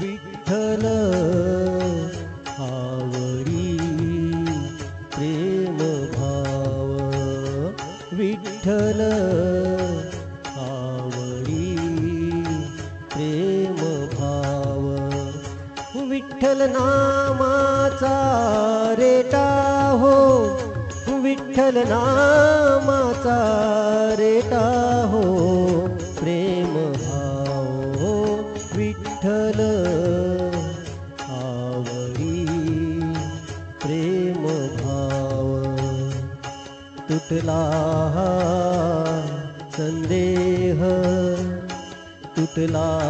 विठ्ठल आवडी प्रेम भाव विठ्ठल आवडी विठ्ठल नामाचा रेटा हो. विठ्ठल नामाचा रेटा हो. प्रेम भाव हो विठ्ठल आवडी. प्रेम भाव तुटला हा संदेह. तुटला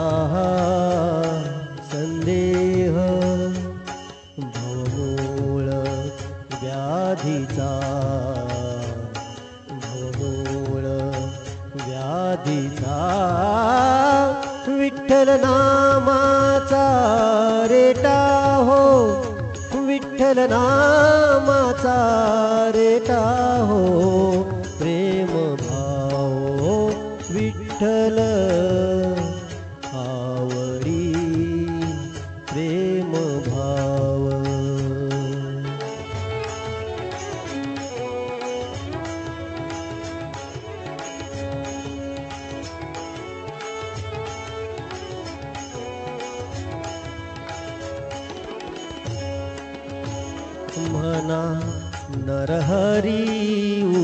व्याधीचा विठ्ठल नामाचा रेटा हो. विठ्ठल नामाचा रेटा हो. प्रेम भाव विठ्ठल म्हणा नरहरी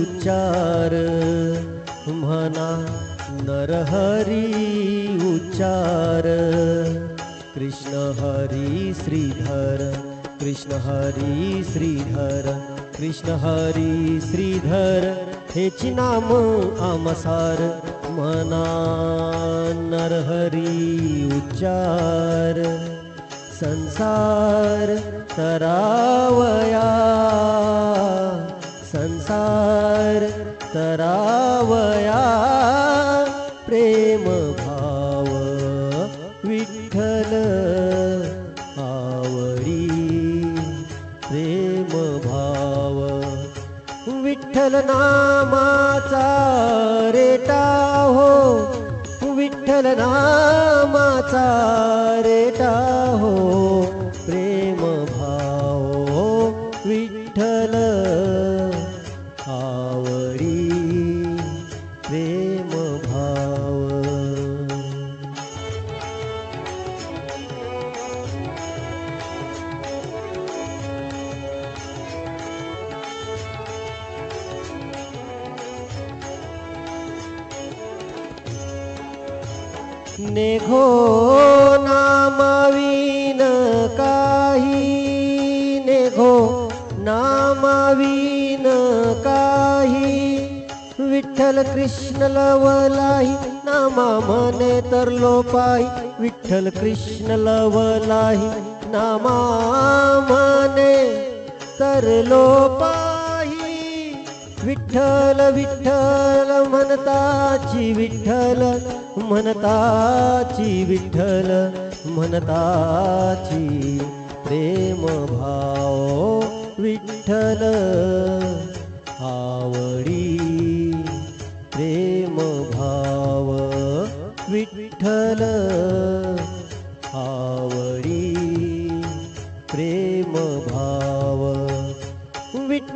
उच्चार। नरहरी उच्चार। कृष्ण हरी श्रीधर कृष्ण हरी श्रीधर कृष्ण हरी श्रीधर। हेची नाम आमसार मना नरहरी उच्चार संसार तरावया। संसार तरावया। प्रेम भाव विठ्ठल आवडी प्रेम भाव विठ्ठल नामाचा रेटा हो। विठ्ठल नामाचा रेटा हो. निघो नामावीन काही. निघो नामावीन काही. विठ्ठल कृष्ण लवलाही नामा म्हणे तर लोपाही. विठ्ठल कृष्ण लवलाही नामा म्हणे तर लोपाही. विठ्ठल विठ्ठल म्हणताची विठ्ठल म्हणताची विठ्ठल म्हणताची प्रेम भाव विठ्ठल आवडी प्रेम भाव विठ्ठल आवडी प्रेम भाव